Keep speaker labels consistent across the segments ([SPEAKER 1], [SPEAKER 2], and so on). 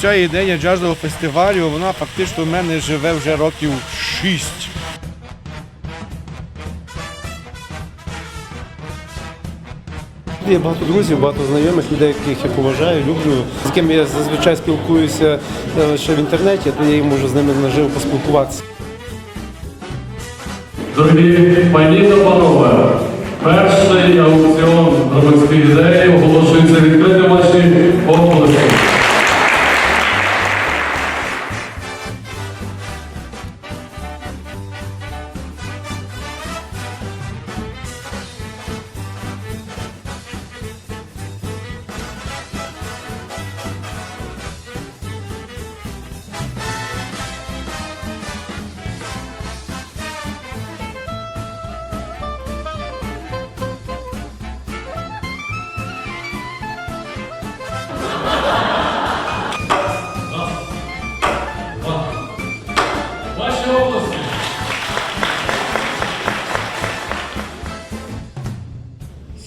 [SPEAKER 1] Ця ідея джазового фестивалю, вона фактично в мене живе вже років шість.
[SPEAKER 2] Є багато друзів, багато знайомих людей, яких я поважаю, люблю, з ким я зазвичай спілкуюся ще в інтернеті, то я можу з ними наживо поспілкуватися.
[SPEAKER 3] Дорогі пані та панове, перший аукціон громадських ідей оголошується відкритим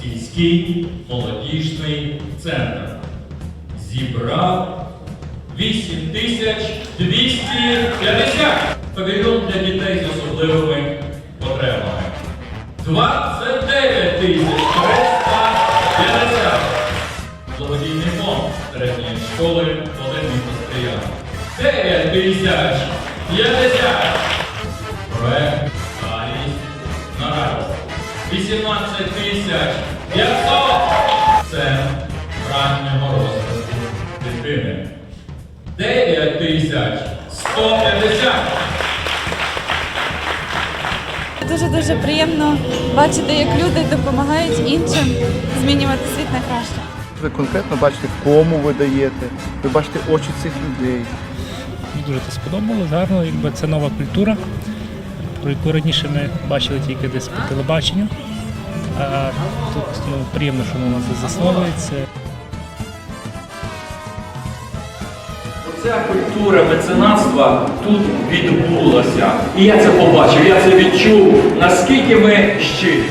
[SPEAKER 4] Сільський молодіжний центр зібрав 8250 павільйон для дітей з особливими потребами. 29 тисяч 350 благодійний фонд середньої школи Володимир Постріян. 9 тисяч 50 проект. 18 тисяч 500 це раннього розвитку дитини. 9 тисяч 150
[SPEAKER 5] Дуже дуже приємно бачити, як люди допомагають іншим змінювати світ на краще.
[SPEAKER 6] Ви конкретно бачите, кому ви даєте, ви бачите очі цих людей.
[SPEAKER 7] Мені дуже це сподобалось, гарно, якби це нова культура, про яку раніше ми бачили тільки десь по телебаченню. А тут ну, приємно, що вона засновується.
[SPEAKER 4] Ця культура меценатства тут відбулася. І я це побачив, я це відчув, наскільки ми щирі.